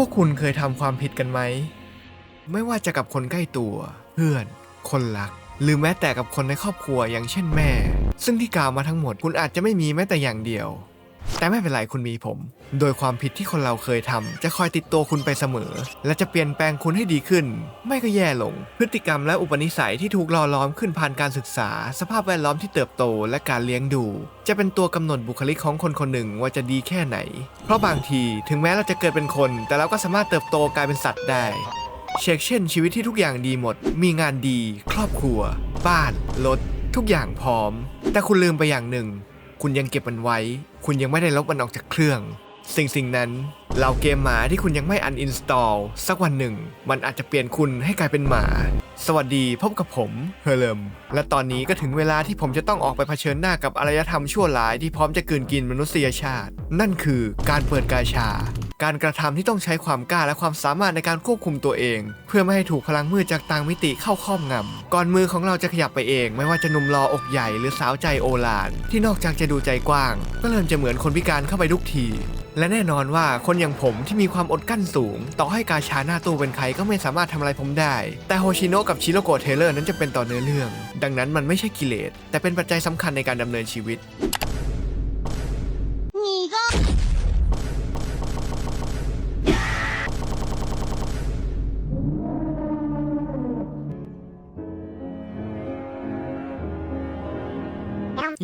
พวกคุณเคยทำความผิดกันไหม ไม่ว่าจะกับคนใกล้ตัว เพื่อน คนรัก หรือแม้แต่กับคนในครอบครัวอย่างเช่นแม่ ซึ่งที่กล่าวมาทั้งหมดคุณอาจจะไม่มีแม้แต่อย่างเดียว แต่ไม่เป็นไรคุณมีผม โดยความผิดที่คนเราเคยทำจะคอยติดตัวคุณไปเสมอ และจะเปลี่ยนแปลงคุณให้ดีขึ้น ไม่ก็แย่ลง พฤติกรรมและอุปนิสัยที่ถูกหล่อล้อมขึ้นผ่านการศึกษา สภาพแวดล้อมที่เติบโตและการเลี้ยงดู จะเป็นตัวกำหนดบุคลิกของคนคนหนึ่งว่าจะดีแค่ไหน เพราะบางทีถึงแม้เราจะเกิดเป็นคน แต่เราก็สามารถเติบโตกลายเป็นสัตว์ได้เช็คเช่น ชีวิตที่ทุกอย่างดีหมด มีงานดี ครอบครัว บ้าน รถ ทุกอย่างพร้อม แต่คุณลืมไปอย่างหนึ่ง คุณยังเก็บมันไว้ คุณยังไม่ได้ลบมันออกจากเครื่อง สิ่งสิ่งนั้นเหล่าเกมหมาที่คุณยังไม่อันอินสตอลสักวันหนึ่ง มันอาจจะเปลี่ยนคุณให้กลายเป็นหมา สวัสดีพบกับผมเฮเลมและตอนนี้ก็ถึงเวลาที่ผมจะต้องออกไปเผชิญหน้ากับอารยธรรมชั่วร้ายที่พร้อมจะกืนกินมนุษยชาติ นั่นคือการเปิดกาชา การกระทำที่ต้องใช้ความกล้าและความสามารถในการควบคุมตัวเอง เพื่อไม่ให้ถูกพลังมืดจากต่างมิติเข้าครอบงำก่อนมือของเราจะขยับไปเอง ไม่ว่าจะหนุ่มรออกใหญ่หรือสาวใจโอฬารที่นอกจากจะดูใจกว้าง ก็เริ่มจะเหมือนคนพิการเข้าไปทุกทีและแน่นอนว่าคนอย่างผมที่มีความอดกลั้นสูง ต่อให้กาชาหน้าตู้เป็นใครก็ไม่สามารถทำอะไรผมได้ แต่โฮชิโนะกับชิโรโกะเทเลอร์นั้นจะเป็นต่อเนื้อเรื่อง ดังนั้นมันไม่ใช่กิเลส แต่เป็นปัจจัยสำคัญในการดำเนินชีวิต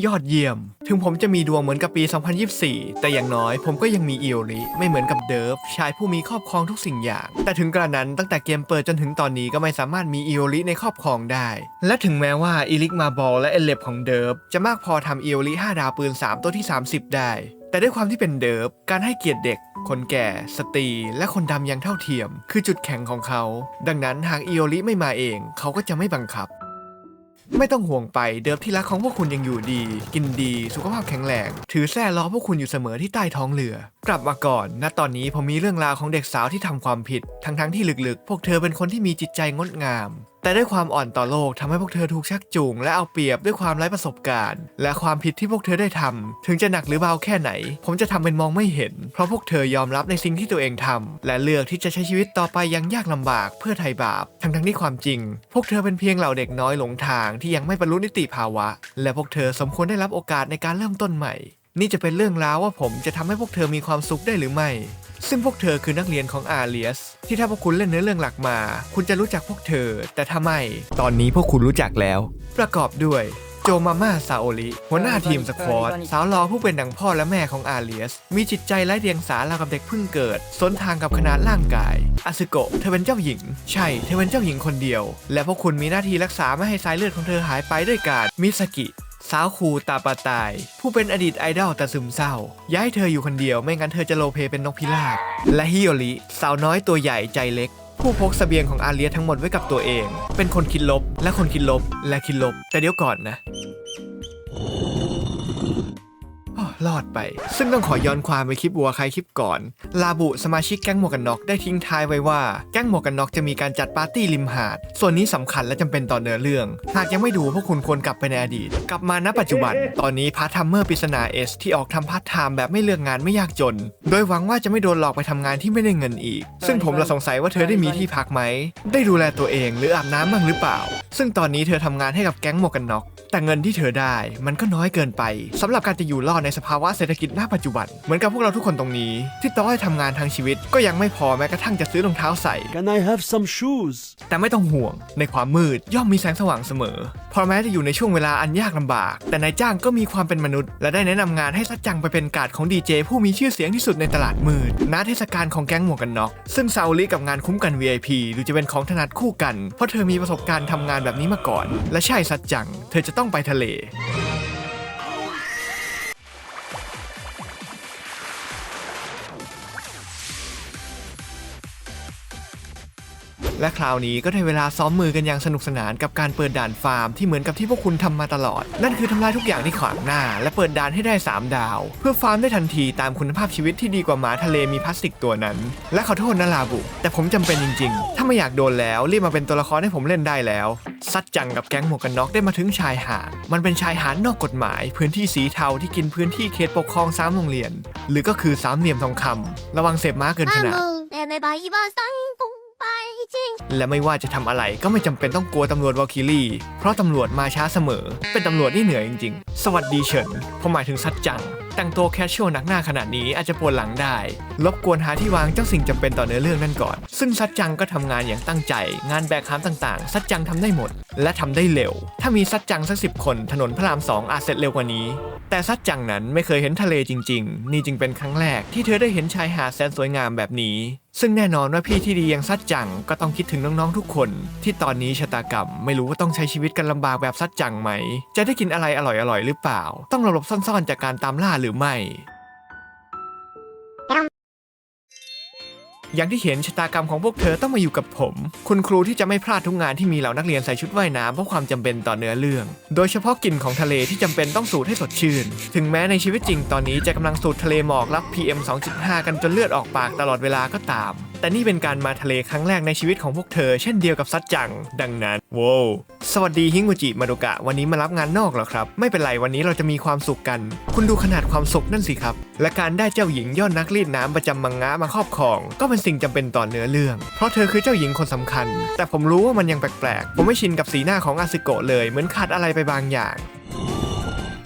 ยอดเยี่ยม ถึงผมจะมีดวงเหมือนกับปี 2024 แต่อย่างน้อยผมก็ยังมีอิโอริไม่เหมือนกับเดิฟชายผู้มีครอบครองทุกสิ่งอย่าง แต่ถึงกระนั้นตั้งแต่เกมเปิดจนถึงตอนนี้ก็ไม่สามารถมีอิโอริในครอบครองได้ และถึงแม้ว่าอีลิกมาบอลและเอเลบของเดิฟจะมากพอทำอิโอริ5ดาวปืน 3 ตัวที่ 30 ได้ แต่ด้วยความที่เป็นเดิฟการให้เกียรติเด็กคนแก่ สตรี และคนดำอย่างเท่าเทียม คือจุดแข็งของเขา ดังนั้นหากอิโอริไม่มาเอง เขาก็จะไม่บังคับ ไม่ต้องห่วงไปเดิมที่รักของพวกคุณยังอยู่ดี กินดี สุขภาพแข็งแรง ถือแส้ล้อพวกคุณอยู่เสมอที่ใต้ท้องเรือกลับมาก่อน ณ ตอนนี้ผมมีเรื่องราวของเด็กสาวที่ทำความผิด ทั้งๆทที่ลึกๆ พวกเธอเป็นคนที่มีจิตใจงดงาม แต่ด้วยความอ่อนต่อโลกทำให้พวกเธอถูกชักจูง และเอาเปรียบด้วยความไร้ประสบการณ์ และความผิดที่พวกเธอได้ทำถึงจะหนักหรือเบาแค่ไหน ผมจะทำเป็นมองไม่เห็น เพราะพวกเธอยอมรับในสิ่งที่ตัวเองทำและเลือกที่จะใช้ชีวิตต่อไปอยังยากลำบากเพื่อไถ่บาป ทั้งๆที่ความจริง พวกเธอเป็นเพียงเหล่าเด็กน้อยหลงทางที่ยังไม่บรรลุนิติภาวะ และพวกเธอสมควรได้รับโอกาสในการเริ่มต้นใหม่ นี่จะเป็นเรื่องราวว่าผมจะทำให้พวกเธอมีความสุขได้หรือไม่ ซึ่งพวกเธอคือนักเรียนของอาเลียส ที่ถ้าพวกคุณเล่นเนื้อเรื่องหลักมา คุณจะรู้จักพวกเธอ แต่ถ้าไม่ตอนนี้พวกคุณรู้จักแล้ว ประกอบด้วยโจมาม่าซาโอริหัวหน้าทีมสควอตสาวรอผู้เป็นดังพ่อและแม่ของอาเลียส มีจิตใจไร้เดียงสาราวกับเด็กเพิ่งเกิด สนทางกับขนาดร่างกายอาซึโกะเธอเป็นเจ้าหญิง ใช่ เธอเป็นเจ้าหญิงคนเดียว และพวกคุณมีหน้าที่รักษาไม่ให้สายเลือดของเธอหายไปด้วยการมิสกิ สาวคูตาปาตาย ผู้เป็นอดีตไอดอลแต่ซึมเศร้า ย้ายเธออยู่คนเดียวไม่งั้นเธอจะโลเพเป็นนกพิราบ และฮิโอริสาวน้อยตัวใหญ่ใจเล็ก ผู้พกเสบียงของอาเลียทั้งหมดไว้กับตัวเอง เป็นคนคิดลบและคนคิดลบและคิดลบ แต่เดี๋ยวก่อนนะ รอดไป ซึ่งต้องขอย้อนความไปคลิปวัวใครคลิปก่อน ลาบุสมาชิกแก๊งหมวกกันน็อกได้ทิ้งท้ายไว้ว่าแก๊งหมวกกันน็อกจะมีการจัดปาร์ตี้ริมหาด ส่วนนี้สำคัญและจำเป็นต่อเนื้อเรื่อง หากยังไม่ดูพวกคุณควรกลับไปในอดีต กลับมาณปัจจุบัน ตอนนี้พาร์ททัมเมอร์ปริศนาเอสที่ออกทำพาร์ทไทม์แบบไม่เลือกงานไม่ยากจน โดยหวังว่าจะไม่โดนหลอกไปทำงานที่ไม่ได้เงินอีก ซึ่งผมละสงสัยว่าเธอได้มีที่พักไหม ได้ดูแลตัวเองหรืออาบน้ำบ้างหรือเปล่า ซึ่งตอนนี้เธอทำงานให้กับแก๊งหมวกกันน็อก แต่เงินที่เธอได้มันก็น้อยเกินไปสำหรับการจะอยู่รอดในสภาวะเศรษฐกิจณปัจจุบัน เหมือนกับพวกเราทุกคนตรงนี้ ที่ต้องให้ทำงานทางชีวิต ก็ยังไม่พอแม้กระทั่งจะซื้อรองเท้าใส่ Can I have some shoes? แต่ไม่ต้องห่วง ในความมืดย่อมมีแสงสว่างเสมอ เพราะแม้จะอยู่ในช่วงเวลาอันยากลำบาก แต่นายจ้างก็มีความเป็นมนุษย์ และได้แนะนำงานให้ซัดจังไปเป็นการ์ดของดีเจผู้มีชื่อเสียงที่สุดในตลาดมืดณเทศกาลของแก๊งหมวกกันน็อกซึ่งซาอุลิกับงานคุ้มกัน VIP ดูจะเป็นของถนัดคู่กัน เพราะเธอมีประสบการณ์ทำงานแบบนี้มาก่อน และใช่ซัดจัง เธอจะต้องไปทะเล และคราวนี้ก็ได้เวลาซ้อมมือกันอย่างสนุกสนานกับการเปิดด่านฟาร์มที่เหมือนกับที่พวกคุณทำมาตลอด นั่นคือทำลายทุกอย่างที่ขวางหน้า และเปิดด่านให้ได้ 3 ดาว เพื่อฟาร์มได้ทันทีตามคุณภาพชีวิตที่ดีกว่าหมาทะเลมีพลาสติกตัวนั้น และขอโทษนะลาบุ แต่ผมจำเป็นจริง ๆ ถ้าไม่อยากโดนแล้วรีบมาเป็นตัวละครให้ผมเล่นได้แล้วซัดจังกับแก๊งหมวกกันน็อกได้มาถึงชายหาด มันเป็นชายหาดนอกกฎหมาย พื้นที่สีเทาที่กินพื้นที่เขตปกครองสามโรงเรียน หรือก็คือสามเหลี่ยมทองคำระวังเสพม้าเกินขนาด จริง และไม่ว่าจะทำอะไรก็ไม่จำเป็นต้องกลัวตำรวจวอลคิรี่ เพราะตำรวจมาช้าเสมอ เป็นตำรวจที่เหนื่อยจริงๆ สวัสดีเฉินผมหมายถึงซัดจัง แต่งตัวแคชชวลหนักหน้าขนาดนี้อาจจะปวดหลังได้ลบกวนหาที่วางเจ้าสิ่งจำเป็นต่อเนื้อเรื่องนั่นก่อน ซึ่งซัดจังก็ทำงานอย่างตั้งใจ งานแบกหามต่างๆซัดจังทำได้หมด และทำได้เร็ว ถ้ามีซัดจังสักสิบคนถนนพระรามสองอาจเสร็จเร็วกว่านี้แต่ซัดจังนั้นไม่เคยเห็นทะเลจริง ๆ นี่จึงเป็นครั้งแรกที่เธอได้เห็นชายหาดแสนสวยงามแบบนี้ ซึ่งแน่นอนว่าพี่ที่ดีอย่างซัดจังก็ต้องคิดถึงน้องๆทุกคน ที่ตอนนี้ชะตากรรมไม่รู้ว่าต้องใช้ชีวิตกันลำบากแบบซัดจังไหม จะได้กินอะไรอร่อยๆหรือเปล่า ต้องหลบๆซ่อนๆจากการตามล่าหรือไม่ อย่างที่เห็นชะตากรรมของพวกเธอต้องมาอยู่กับผม คุณครูที่จะไม่พลาดทุกงานที่มีเหล่านักเรียนใส่ชุดว่ายน้ำเพราะความจำเป็นต่อเนื้อเรื่อง โดยเฉพาะกลิ่นของทะเลที่จำเป็นต้องสูดให้สดชื่น ถึงแม้ในชีวิตจริงตอนนี้จะกำลังสูดทะเลหมอกรับ PM 2.5 กันจนเลือดออกปากตลอดเวลาก็ตาม แต่นี่เป็นการมาทะเลครั้งแรกในชีวิตของพวกเธอเช่นเดียวกับซัดจัง ดังนั้นโว้วสวัสดีฮิงุจิมาโดกะ วันนี้มารับงานนอกเหรอครับ ไม่เป็นไรวันนี้เราจะมีความสุขกัน คุณดูขนาดความสุขนั่นสิครับ และการได้เจ้าหญิงยอดนักรีดน้ำประจำมังงะมาครอบครอง ก็เป็นสิ่งจำเป็นต่อเนื้อเรื่อง เพราะเธอคือเจ้าหญิงคนสำคัญ แต่ผมรู้ว่ามันยังแปลกๆ ผมไม่ชินกับสีหน้าของอาซึโกะเลย เหมือนขาดอะไรไปบางอย่าง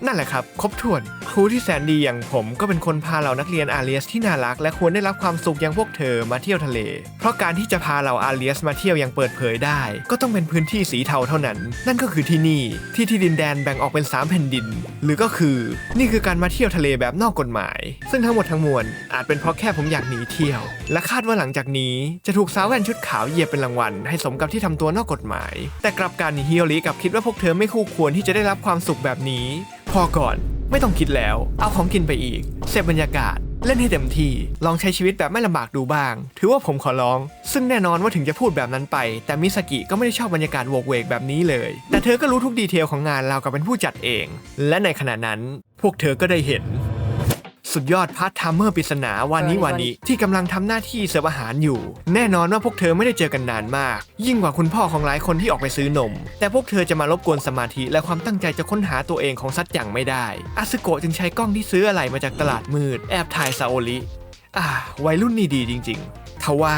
นั่นแหละครับ ครบถ้วน ครูที่แสนดีอย่างผมก็เป็นคนพาเหล่านักเรียนอาเลียสที่น่ารัก และควรได้รับความสุขอย่างพวกเธอมาเที่ยวทะเล เพราะการที่จะพาเหล่าอาเลียสมาเที่ยวอย่างเปิดเผยได้ ก็ต้องเป็นพื้นที่สีเทาเท่านั้น นั่นก็คือที่นี่ที่ที่ดินแดนแบ่งออกเป็น 3 แผ่นดิน หรือก็คือนี่คือการมาเที่ยวทะเลแบบนอกกฎหมาย ซึ่งทั้งหมดทั้งมวลอาจเป็นเพราะแค่ผมอยากหนีเที่ยว และคาดว่าหลังจากนี้จะถูกสาวแว่นชุดขาวเหยียบเป็นรางวัลให้สมกับที่ทำตัวนอกกฎหมาย แต่กลับกันฮิโอริกับคิดว่าพวกเธอไม่คู่ควรที่จะได้รับความสุขแบบนี้อก่อน ไม่ต้องคิดแล้ว เอาของกินไปอีกเสพบรรยากาศ เล่นให้เต็มที่ ลองใช้ชีวิตแบบไม่ลำบากดูบ้าง ถือว่าผมขอร้อง ซึ่งแน่นอนว่าถึงจะพูดแบบนั้นไป แต่มิสกิก็ไม่ได้ชอบบรรยากาศโวกเวกแบบนี้เลย แต่เธอก็รู้ทุกดีเทลของงานเราวกับเป็นผู้จัดเอง และในขณะนั้น พวกเธอก็ได้เห็น สุดยอดพาร์ทไทม์เมอร์ปริศนาวานิวานิที่กำลังทำหน้าที่เสิร์ฟอาหารอยู่ แน่นอนว่าพวกเธอไม่ได้เจอกันนานมาก ยิ่งกว่าคุณพ่อของหลายคนที่ออกไปซื้อนม แต่พวกเธอจะมารบกวนสมาธิและความตั้งใจจะค้นหาตัวเองของซัดอย่างไม่ได้อาซึโกะจึงใช้กล้องที่ซื้ออะไรมาจากตลาดมืดแอบถ่ายซาโอริอ่าวัยรุ่นนี่ดีจริง ๆ ทว่า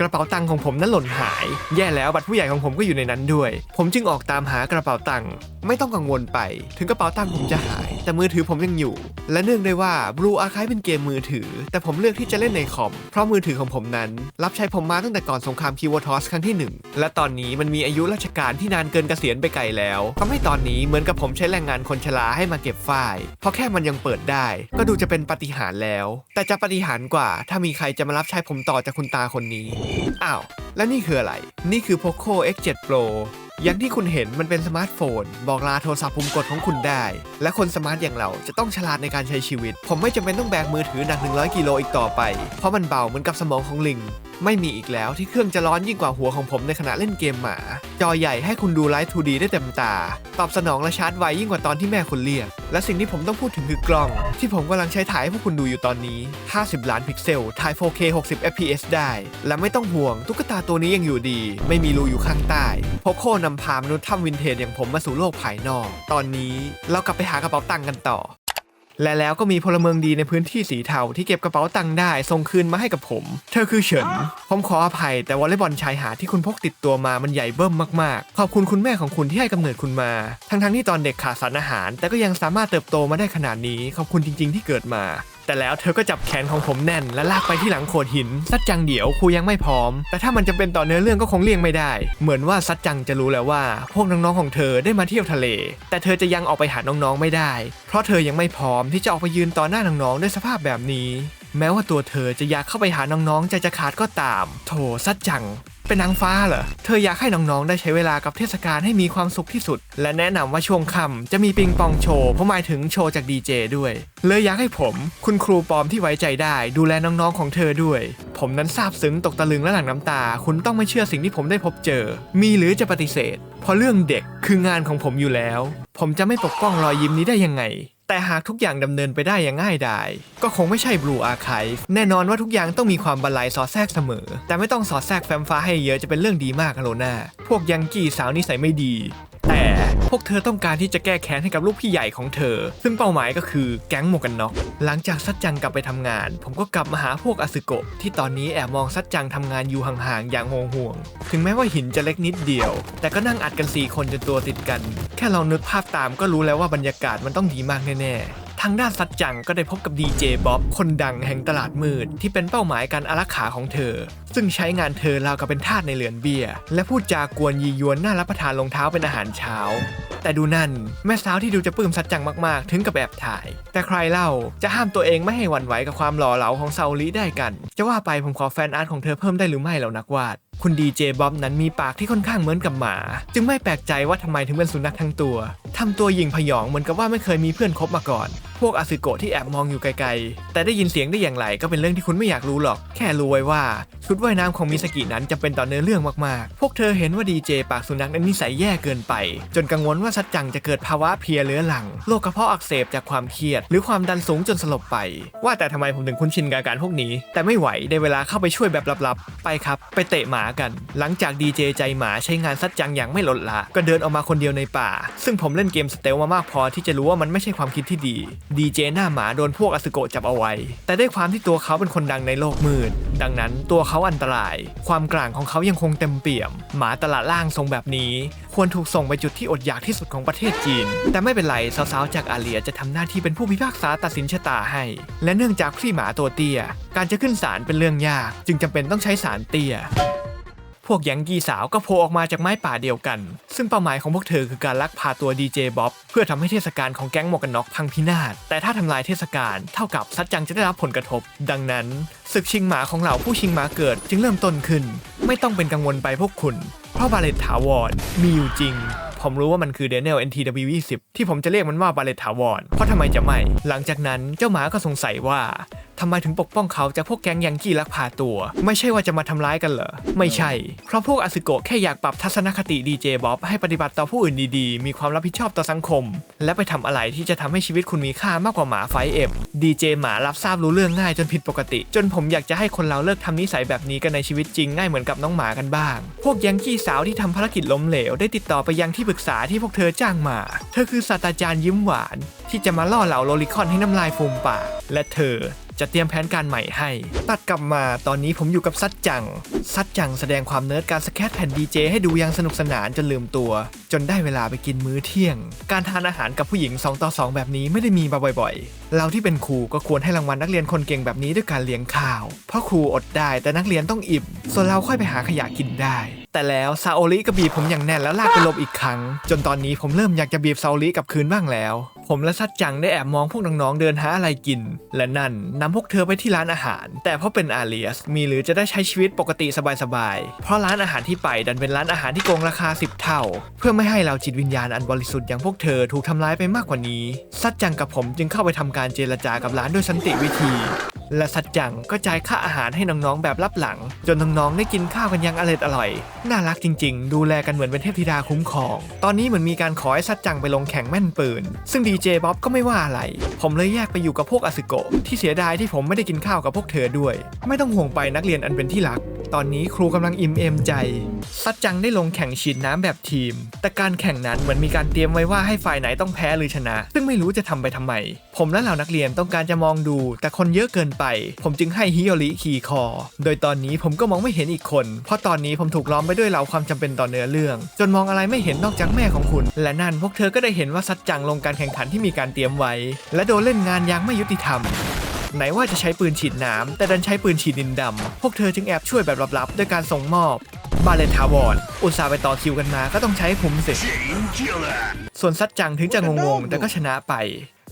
กระเป๋าตังค์ของผมนั้นหล่นหาย แย่แล้วบัตรผู้ใหญ่ของผมก็อยู่ในนั้นด้วย ผมจึงออกตามหากระเป๋าตังค์ ไม่ต้องกังวลไป ถึงกระเป๋าตังค์ผมจะหาย แต่มือถือผมยังอยู่ และเนื่องด้วยว่า Blue Archive เป็นเกมมือถือ แต่ผมเลือกที่จะเล่นในคอม เพราะมือถือของผมนั้น รับใช้ผมมาตั้งแต่ก่อนสงครามคิวอทอสครั้งที่หนึ่งและตอนนี้มันมีอายุราชการที่นานเกินเกษียณไปไกลแล้วทำให้ตอนนี้เหมือนกับผมใช้แรงงานคนชราให้มาเก็บฝ้ายเพราะแค่มันยังเปิดได้ ก็ดูจะเป็นปาฏิหารแล้ว แต่จะปาฏิหารกว่า ถ้ามีใครจะมารับใช้ผมต่อจากคุณตาคนนี้อ้าวแล้วนี่คืออะไร นี่คือ Poco X7 Pro อย่างที่คุณเห็นมันเป็นสมาร์ทโฟน บอกลาโทรศัพท์ปุ่มกดของคุณได้ และคนสมาร์ทอย่างเราจะต้องฉลาดในการใช้ชีวิต ผมไม่จำเป็นต้องแบกมือถือหนัก 100 กิโลอีกต่อไป เพราะมันเบาเหมือนกับสมองของลิงไม่มีอีกแล้วที่เครื่องจะร้อนยิ่งกว่าหัวของผมในขณะเล่นเกมหมา จอใหญ่ให้คุณดูไลฟ์ 2D ได้เต็มตา ตอบสนองและชาร์จไวยิ่งกว่าตอนที่แม่คุณเรียก และสิ่งที่ผมต้องพูดถึงคือกล้อง ที่ผมกำลังใช้ถ่ายให้พวกคุณดูอยู่ตอนนี้ 50 ล้านพิกเซล ถ่าย 4K 60 fps ได้ และไม่ต้องห่วงตุ๊กตาตัวนี้ยังอยู่ดี ไม่มีรูอยู่ข้างใต้โพโคนำพามนุษย์ถ้ำวินเทจอย่างผมมาสู่โลกภายนอก ตอนนี้เรากลับไปหากระเป๋าตังค์กันต่อ และแล้วก็มีพลเมืองดีในพื้นที่สีเทาที่เก็บกระเป๋าตังค์ได้ส่งคืนมาให้กับผม เธอคือเฉิน ผมขออภัย แต่วอลเลย์บอลชายหาดที่คุณพกติดตัวมามันใหญ่เบิ้มมากๆ ขอบคุณคุณแม่ของคุณที่ให้กำเนิดคุณมา ทั้งๆที่ตอนเด็กขาดสารอาหาร แต่ก็ยังสามารถเติบโตมาได้ขนาดนี้ ขอบคุณจริง ๆ ที่เกิดมา แต่แล้วเธอก็จับแขนของผมแน่นและลากไปที่หลังโขดหิน ซัดจังเดี๋ยวครูยังไม่พร้อม แต่ถ้ามันจะเป็นต่อเนื้อเรื่องก็คงเลี่ยงไม่ได้ เหมือนว่าซัดจังจะรู้แล้วว่า พวกน้องๆของเธอได้มาเที่ยวทะเล แต่เธอจะยังออกไปหาน้องๆไม่ได้ เพราะเธอยังไม่พร้อมที่จะออกไปยืนต่อหน้าน้องๆด้วยสภาพแบบนี้ แม้ว่าตัวเธอจะอยากเข้าไปหาน้องๆใจจะขาดก็ตาม โถซัดจัง เป็นนางฟ้าเหรอ เธออยากให้น้องๆ ได้ใช้เวลากับเทศกาลให้มีความสุขที่สุด และแนะนำว่าช่วงค่ำจะมีปิงปองโชว์เพราะหมายถึงโชว์จากดีเจด้วย เลยอยากให้ผม คุณครูปลอมที่ไว้ใจได้ ดูแลน้องๆของเธอด้วย ผมนั้นซาบซึ้งตกตะลึงและหลั่งน้ำตา คุณต้องไม่เชื่อสิ่งที่ผมได้พบเจอ มีหรือจะปฏิเสธ เพราะเรื่องเด็กคืองานของผมอยู่แล้ว ผมจะไม่ปกป้องรอยยิ้มนี้ได้ยังไง แต่หากทุกอย่างดำเนินไปได้อย่างง่ายดาย ก็คงไม่ใช่ Blue Archive แน่นอนว่าทุกอย่างต้องมีความบันไลสอดแทรกเสมอ แต่ไม่ต้องสอดแทรกแฟมฟ้าให้เยอะจะเป็นเรื่องดีมากโลน่าพวกยังกี้สาวนิสัยไม่ดี แต่พวกเธอต้องการที่จะแก้แค้นให้กับลูกพี่ใหญ่ของเธอ ซึ่งเป้าหมายก็คือแก๊งหมวกกันน็อก หลังจากซัดจังกลับไปทำงาน ผมก็กลับมาหาพวกอสึโกะที่ตอนนี้แอบมองซัดจังทำงานอยู่ห่างๆอย่างห่วงๆถึงแม้ว่าหินจะเล็กนิดเดียว แต่ก็นั่งอัดกันสี่คนจนตัวติดกัน แค่ลองนึกภาพตามก็รู้แล้วว่าบรรยากาศมันต้องดีมากแน่ๆ ทางด้านซัดจังก็ได้พบกับดีเจบ๊อบคนดังแห่งตลาดมืด ที่เป็นเป้าหมายการอารักขาของเธอ ซึ่งใช้งานเธอราวกับเป็นทาสในเหลือนเบียร์และพูดจากวนยียวนน่ารับประทานรองเท้าเป็นอาหารเช้า แต่ดูนั่น แม่สาวที่ดูจะปลื้มซัดจังมากๆ ถึงกับแอบถ่าย แต่ใครเล่าจะห้ามตัวเองไม่ให้หวั่นไหวกับความหล่อเหลาของเซาโอริได้กัน จะว่าไปผมขอแฟนอาร์ตของเธอเพิ่มได้หรือไม่แล้วนักวาด คุณดีเจบ๊อบนั้นมีปากที่ค่อนข้างเหมือนกับหมา จึงไม่แปลกใจว่าทำไมถึงเป็นสุนัขทั้งตัวทำตัวหยิ่งพยองเหมือนกับว่าไม่เคยมีเพื่อนคบมาก่อนพวกอาซึโกะที่แอบมองอยู่ไกลๆ แต่ได้ยินเสียงได้อย่างไรก็เป็นเรื่องที่คุณไม่อยากรู้หรอก แค่รู้ไว้ว่า ชุดว่ายน้ำของมิสกินั้นจะเป็นต่อเนื้อเรื่องมากๆ พวกเธอเห็นว่าดีเจปากสุนัขนั้นนิสัยแย่เกินไป จนกังวลว่าซัดจังจะเกิดภาวะเพลียเรื้อรัง โรคกระเพาะอักเสบจากความเครียด หรือความดันสูงจนสลบไป ว่าแต่ทำไมผมถึงคุ้นชินกับการพวกนี้ แต่ไม่ไหวได้เวลาเข้าไปช่วยแบบลับๆ ไปครับ ไปเตะหมากัน หลังจากดีเจใจหมาใช้งานซัดจังอย่างไม่ลดละ ก็เดินออกมาคนเดียวในป่า ซึ่งผมเล่นเกมสเตลมามากพอที่จะรู้ว่ามันไม่ใช่ความคิดที่ดีดีเจหน้าหมาโดนพวกอสโกจับเอาไว้ แต่ด้วยความที่ตัวเขาเป็นคนดังในโลกมืด ดังนั้นตัวเขาอันตราย ความกลางของเขายังคงเต็มเปี่ยม หมาตลาดล่างทรงแบบนี้ ควรถูกส่งไปจุดที่อดอยากที่สุดของประเทศจีน แต่ไม่เป็นไรสาวๆจากอาเลียจะทำหน้าที่เป็นผู้พิพากษาตัดสินชะตาให้ และเนื่องจากพี่หมาตัวเตี้ย การจะขึ้นศาลเป็นเรื่องยาก จึงจำเป็นต้องใช้ศาลเตี้ย พวกยังกีสาวก็โผล่ออกมาจากไม้ป่าเดียวกัน ซึ่งเป้าหมายของพวกเธอคือการลักพาตัวดีเจบ๊อบเพื่อทำให้เทศกาลของแก๊งหมวกกันน็อกพังพินาศ แต่ถ้าทำลายเทศกาลเท่ากับซัดจังจะได้รับผลกระทบ ดังนั้นศึกชิงหมาของเหล่าผู้ชิงหมาเกิดจึงเริ่มต้นขึ้น ไม่ต้องเป็นกังวลไปพวกคุณ เพราะบาเลตถาวรมีอยู่จริง ผมรู้ว่ามันคือ Daniel NTW 20ที่ผมจะเรียกมันว่าบาเลตถาวรเพราะทำไมจะไม่ หลังจากนั้นเจ้าหมาก็สงสัยว่าทำไมถึงปกป้องเขาจากพวกแก๊งยังกี้ลักพาตัว ไม่ใช่ว่าจะมาทำร้ายกันเหรอ ไม่ใช่ เพราะพวกอสึโกะแค่อยากปรับทัศนคติดีเจบ๊อบให้ปฏิบัติต่อผู้อื่นดีๆ มีความรับผิดชอบต่อสังคม และไปทำอะไรที่จะทำให้ชีวิตคุณมีค่ามากกว่าหมาไฟเอ็มดีเจหมารับทราบรู้เรื่องง่ายจนผิดปกติ จนผมอยากจะให้คนเราเลิกทำนิสัยแบบนี้กันในชีวิตจริงง่ายเหมือนกับน้องหมากันบ้าง พวกยังกี้สาวที่ทำภารกิจล้มเหลวได้ติดต่อไปยังที่ปรึกษาที่พวกเธอจ้างมา เธอคือศาสตราจารย์ยิ้มหวาน ที่จะมาล่อเหล่าโลลิคอนให้น้ำลายฟูมปาก และเธอจะเตรียมแผนการใหม่ให้ ตัดกลับมาตอนนี้ผมอยู่กับซัดจัง ซัดจังแสดงความเนิร์ดการสแคตแผ่นดีเจให้ดูยังสนุกสนานจนลืมตัว จนได้เวลาไปกินมื้อเที่ยง การทานอาหารกับผู้หญิง 2 ต่อ 2 แบบนี้ไม่ได้มีมาบ่อยๆ เราที่เป็นครูก็ควรให้รางวัลนักเรียนคนเก่งแบบนี้ด้วยการเลี้ยงข้าว เพราะครูอดได้แต่นักเรียนต้องอิ่ม ส่วนเราค่อยไปหาขยะกินได้ แต่แล้วซาโอริก็บีบผมอย่างแน่นแล้วลากไปลบอีกครั้ง จนตอนนี้ผมเริ่มอยากจะบีบซาโอริกลับคืนบ้างแล้ว ผมและซัดจังได้แอบมองพวกน้องๆเดินหาอะไรกิน และนั่นนำพวกเธอไปที่ร้านอาหาร แต่เพราะเป็นอาเลียสมีหรือจะได้ใช้ชีวิตปกติสบายๆเพราะร้านอาหารที่ไปดันเป็นร้านอาหารที่โกงราคา 10 เท่า เพื่อไม่ให้เราจิตวิญญาณอันบริสุทธิ์อย่างพวกเธอถูกทำร้ายไปมากกว่านี้ซัดจังกับผมจึงเข้าไปทำการเจรจากับร้านด้วยสันติวิธีและซัดจังก็จ่ายค่าอาหารให้น้องๆแบบรับหลัง จนน้องๆได้กินข้าวกันอยังอร่อยอร่อยน่ารักจริง ๆ ดูแลกันเหมือนเป็นเทพธิดาคุ้มครอง ตอนนี้เหมือนมีการขอให้ซัดจังไปลงแข่งแม่นปืน ซึ่งดีเจบ๊อบก็ไม่ว่าอะไร ผมเลยแยกไปอยู่กับพวกอสึโกะที่เสียดายที่ผมไม่ได้กินข้าวกับพวกเธอด้วย ไม่ต้องห่วงไปนักเรียนอันเป็นที่รัก ตอนนี้ครูกำลังอิ่มเอมใจ ซัดจังได้ลงแข่งฉีดน้ำแบบทีม แต่การแข่งนั้นเหมือนมีการเตรียมไว้ว่าให้ฝ่ายไหนต้องแพ้หรือชนะ ซึ่งไม่รู้จะทำไปทำไม ผมและเหล่านักเรียนต้องการจะมองดู แต่คนเยอะเกินไป ผมจึงให้ฮิโอริขี่คอ โดยตอนนี้ผมก็มองไม่เห็นอีกคน เพราะตอนนี้ผมถูกล้อมไปด้วยเหล่าความจำเป็นต่อเนื้อเรื่อง จนมองอะไรไม่เห็นนอกจากแม่ของคุณ และนั่นพวกเธอก็ได้เห็นว่าซัดจังลงการแข่งขันที่มีการเตรียมไว้ และโดนเล่นงานอยังไม่ยุติธรรมไหนว่าจะใช้ปืนฉีดน้ำแต่ดันใช้ปืนฉีดดินดำ พวกเธอจึงแอบช่วยแบบลับๆด้วยการส่งมอบ บาเลนทาวอนอุตส่าห์ไปต่อคิวกันมาก็ต้องใช้ให้คุ้มสิส่วนซัดจังถึงจะงงๆ แต่ก็ชนะไป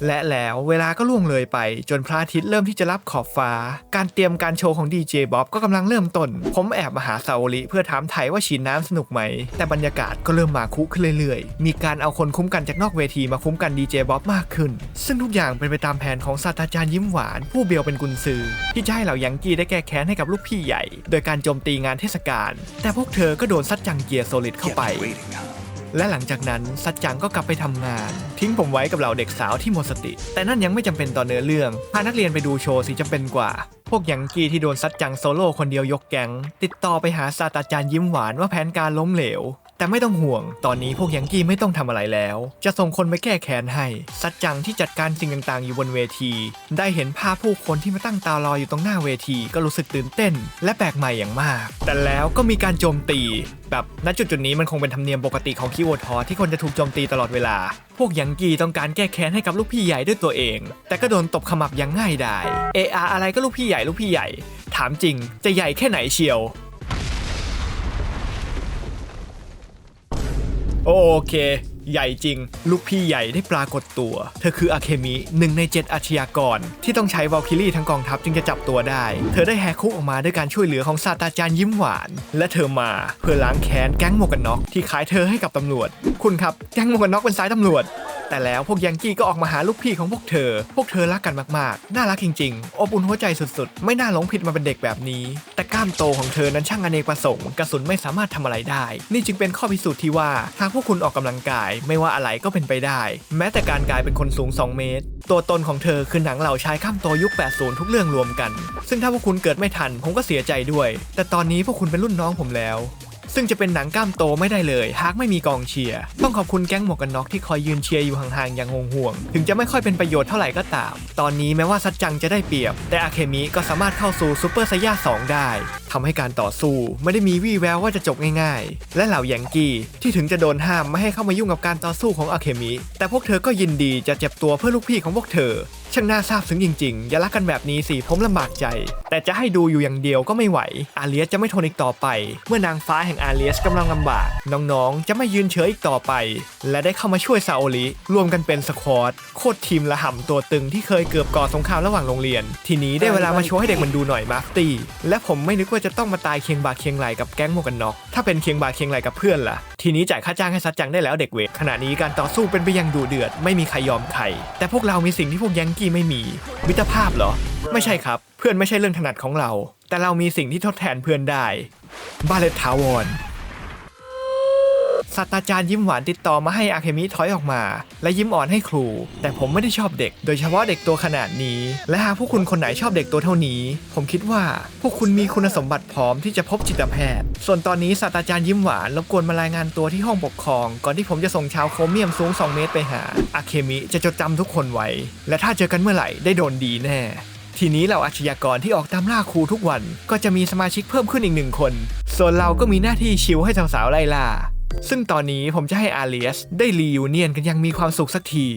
และแล้วเวลาก็ล่วงเลยไป จนพระอาทิตย์เริ่มที่จะรับขอบฟ้า การเตรียมการโชว์ของดีเจบ๊อบก็กำลังเริ่มต้น ผมแอบมาหาซาโอริเพื่อถามไทยว่าฉีดน้ำสนุกไหม แต่บรรยากาศก็เริ่มมาคุขึ้นเรื่อยๆ มีการเอาคนคุ้มกันจากนอกเวทีมาคุ้มกันดีเจบ๊อบมากขึ้น ซึ่งทุกอย่างเป็นไปตามแผนของศาสตราจารย์ยิ้มหวาน ผู้เบียวเป็นกุนซือ ที่จะให้เหล่ายังกี้ได้แก้แค้นให้กับลูกพี่ใหญ่ โดยการโจมตีงานเทศกาลแต่พวกเธอก็โดนซัดจังเกียร์โซลิดเข้าไป และหลังจากนั้นซัดจังก็กลับไปทำงาน ทิ้งผมไว้กับเหล่าเด็กสาวที่หมดสติ แต่นั่นยังไม่จำเป็นต่อเนื้อเรื่องพานักเรียนไปดูโชว์สิจำเป็นกว่า พวกยังกี้ที่โดนซัดจังโซโล่คนเดียวยกแก๊งติดต่อไปหาศาสตราจารย์ยิ้มหวานว่าแผนการล้มเหลว แต่ไม่ต้องห่วง ตอนนี้พวกยังกี้ไม่ต้องทำอะไรแล้ว จะส่งคนไปแก้แค้นให้ สัจจังที่จัดการสิ่งต่างๆ อยู่บนเวที ได้เห็นภาพผู้คนที่มาตั้งตารออยู่ตรงหน้าเวทีก็รู้สึกตื่นเต้น และแปลกใหม่อย่างมาก แต่แล้วก็มีการโจมตี แบบณจุดจุดนี้มันคงเป็นธรรมเนียมปกติของคิโอทอที่คนจะถูกโจมตีตลอดเวลา พวกยังกีต้องการแก้แค้นให้กับลูกพี่ใหญ่ด้วยตัวเอง แต่ก็โดนตบขมับอย่างง่ายดายเออาอะไรก็ลูกพี่ใหญ่ลูกพี่ใหญ่ ถามจริง จะใหญ่แค่ไหนเชียว โอเค ใหญ่จริง ลูกพี่ใหญ่ได้ปรากฏตัว เธอคืออาเคมิหนึ่งในเจ็ดอาชญากร ที่ต้องใช้วอลคิลี่ทั้งกองทัพจึงจะจับตัวได้ เธอได้แหกคุกออกมาด้วยการช่วยเหลือของศาสตราจารย์ยิ้มหวาน และเธอมาเพื่อล้างแค้นแก๊งหมวกกันน็อกที่ขายเธอให้กับตำรวจ คุณครับแก๊งหมวกกันน็อกเป็นสายตำรวจ แต่แล้วพวกยังกี้ก็ออกมาหาลูกพี่ของพวกเธอ พวกเธอรักกันมากๆ น่ารักจริงๆ อบอุ่นหัวใจสุดๆ ไม่น่าหลงผิดมาเป็นเด็กแบบนี้ แต่กล้ามโตของเธอนั้นช่างอเนกประสงค์ กระสุนไม่สามารถทำอะไรได้ นี่จึงเป็นข้อพิสูจน์ที่ว่า หากพวกคุณออกกำลังกาย ไม่ว่าอะไรก็เป็นไปได้ แม้แต่การกลายเป็นคนสูง 2 เมตร ตัวตนของเธอคือหนังเหล่าชายข้ามโตยุค 80 ทุกเรื่องรวมกัน ซึ่งถ้าพวกคุณเกิดไม่ทัน ผมก็เสียใจด้วย แต่ตอนนี้พวกคุณเป็นรุ่นน้องผมแล้ว ซึ่งจะเป็นหนังกล้ามโตไม่ได้เลย หากไม่มีกองเชียร์ ต้องขอบคุณแก๊งหมวกกันน็อกที่คอยยืนเชียร์อยู่ห่างๆอย่างห่วงๆถึงจะไม่ค่อยเป็นประโยชน์เท่าไหร่ก็ตาม ตอนนี้แม้ว่าซัดจังจะได้เปรียบ แต่อาเคมิก็สามารถเข้าสู่ซูเปอร์ไซย่า2ได้ทำให้การต่อสู้ไม่ได้มีวี่แววว่าจะจบง่ายๆ และเหล่าหยังกี้ที่ถึงจะโดนห้ามไม่ให้เข้ามายุ่งกับการต่อสู้ของอาเคมิแต่พวกเธอก็ยินดีจะเจ็บตัวเพื่อลูกพี่ของพวกเธอ ช่างน่าซาบซึ้งจริงๆ อย่ารักกันแบบนี้สิผมลำบากใจ แต่จะให้ดูอยู่อย่างเดียวก็ไม่ไหว อาเลียสจะไม่ทนอีกต่อไป เมื่อนางฟ้าแห่งอาเลียสกำลังลำบาก น้องๆ จะไม่ยืนเฉยอีกต่อไป และได้เข้ามาช่วยซาโอริรวมกันเป็นสควอตโคตรทีมละห่ำตัวตึงที่เคยเกือบก่อสงครามระหว่างโรงเรียน ทีนี้ได้เวลามาโชว์ให้เด็กมันดูหน่อยมาฟตี้และผมไม่นึกว่าจะต้องมาตายเคียงบ่าเคียงไหลกับแก๊งหมวกกันน็อกถ้าเป็นเคียงบ่าเคียงไหลกับเพื่อนล่ะทีนี้จ่ายค่าจ้างให้ซัดจังได้แล้วเด็กเวทขณะนี้การต่อสู้เป็นไปอย่างดุเดือดไม่มีใครยอมใครแต่พวกเรามีสิ่งที่พวกยังกีไม่มี มิตรภาพเหรอ ไม่ใช่ครับ เพื่อนไม่ใช่เรื่องถนัดของเรา แต่เรามีสิ่งที่ทดแทนเพื่อนได้ บาเลตทาวอน ศาสตราจารย์ยิ้มหวานติดต่อมาให้อาเคมิถอยออกมา และยิ้มอ่อนให้ครู แต่ผมไม่ได้ชอบเด็ก โดยเฉพาะเด็กตัวขนาดนี้ และหากพวกคุณคนไหนชอบเด็กตัวเท่านี้ ผมคิดว่าพวกคุณมีคุณสมบัติพร้อมที่จะพบจิตแพทย์ ส่วนตอนนี้ศาสตราจารย์ยิ้มหวานรบกวนมารายงานตัวที่ห้องปกครอง ก่อนที่ผมจะส่งชาวโครเมียมสูง 2 เมตรไปหาอาเคมิจะจดจำทุกคนไว้ และถ้าเจอกันเมื่อไหร่ได้โดนดีแน่ทีนี้เหล่าอาชญากรที่ออกตามล่าครูทุกวัน ก็จะมีสมาชิกเพิ่มขึ้นอีกหนึ่งคน ส่วนเราก็มีหน้าที่ชิวให้สาวๆไล่ล่า ซึ่งตอนนี้ผมจะให้อาเลียสได้รียูเนียนกันยังมีความสุขสักที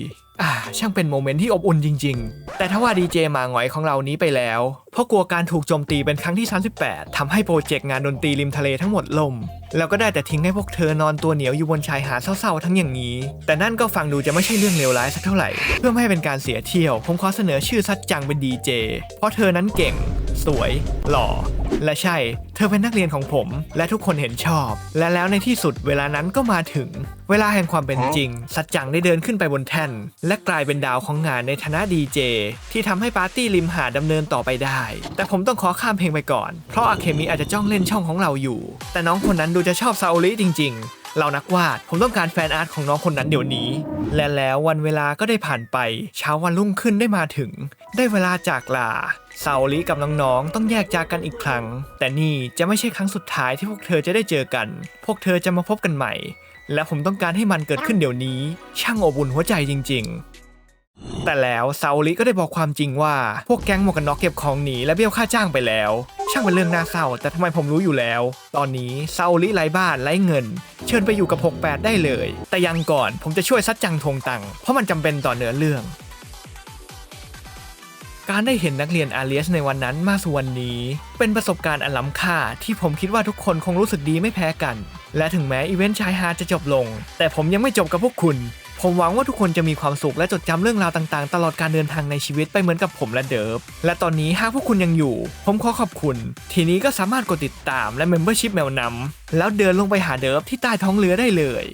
อ่า ช่างเป็นโมเมนต์ที่อบอุ่นจริง ๆ แต่ถ้าว่าดีเจมาหงอยของเรานี้ไปแล้ว เพราะกลัวการถูกโจมตีเป็นครั้งที่ 38ทำให้โปรเจกต์งานดนตรีริมทะเลทั้งหมดล่ม แล้วก็ได้แต่ทิ้งให้พวกเธอนอนตัวเหนียวอยู่บนชายหาดเศร้าๆทั้งอย่างนี้ แต่นั่นก็ฟังดูจะไม่ใช่เรื่องเลวร้ายสักเท่าไหร่ เพื่อไม่ให้เป็นการเสียเที่ยว ผมขอเสนอชื่อซัดจังเป็นดีเจ เพราะเธอนั้นเก่ง สวย หล่อ และใช่ เธอเป็นนักเรียนของผม และทุกคนเห็นชอบ และแล้วในที่สุดเวลานั้นก็มาถึง เวลาแห่งความเป็นจริง สัจจังได้เดินขึ้นไปบนแท่น และกลายเป็นดาวของงานในฐานะดีเจที่ทำให้ปาร์ตี้ริมหาดดำเนินต่อไปได้ แต่ผมต้องขอข้ามเพลงไปก่อน เพราะอาเคมิอาจจะจ้องเล่นช่องของเราอยู่ แต่น้องคนนั้นดูจะชอบซาโอริจริง ๆเรานักวาด ผมต้องการแฟนอาร์ตของน้องคนนั้นเดี๋ยวนี้ และแล้ววันเวลาก็ได้ผ่านไป เช้าวันรุ่งขึ้นได้มาถึง ได้เวลาจากลา เซาโอริกับน้องๆต้องแยกจากกันอีกครั้ง แต่นี่จะไม่ใช่ครั้งสุดท้ายที่พวกเธอจะได้เจอกัน พวกเธอจะมาพบกันใหม่ และผมต้องการให้มันเกิดขึ้นเดี๋ยวนี้ ช่างอบอุ่นหัวใจจริง ๆ แต่แล้วเซาโอริก็ได้บอกความจริงว่า พวกแก๊งหมวกกันน็อกเก็บของหนีและเบี้ยวค่าจ้างไปแล้ว ช่างเป็นเรื่องน่าเศร้า แต่ทำไมผมรู้อยู่แล้ว ตอนนี้เซาโอริไร้บ้านไร้เงิน เชิญไปอยู่กับ 68 ได้เลย แต่ยังก่อนผมจะช่วยซัดจังทวงตังค์เพราะมันจำเป็นต่อเนื้อเรื่อง การได้เห็นนักเรียนอาเลียสในวันนั้นมาสู่วันนี้ เป็นประสบการณ์อันล้ำค่าที่ผมคิดว่าทุกคนคงรู้สึกดีไม่แพ้กัน และถึงแม้อีเวนต์ชายหาดจะจบลง แต่ผมยังไม่จบกับพวกคุณ ผมหวังว่าทุกคนจะมีความสุขและจดจำเรื่องราวต่างๆ ตลอดการเดินทางในชีวิตไปเหมือนกับผมและเดิฟและตอนนี้หากพวกคุณยังอยู่ ผมขอขอบคุณ ทีนี้ก็สามารถกดติดตามและ Membership แมวนำแล้วเดินลงไปหาเดิฟที่ใต้ท้องเรือได้เลย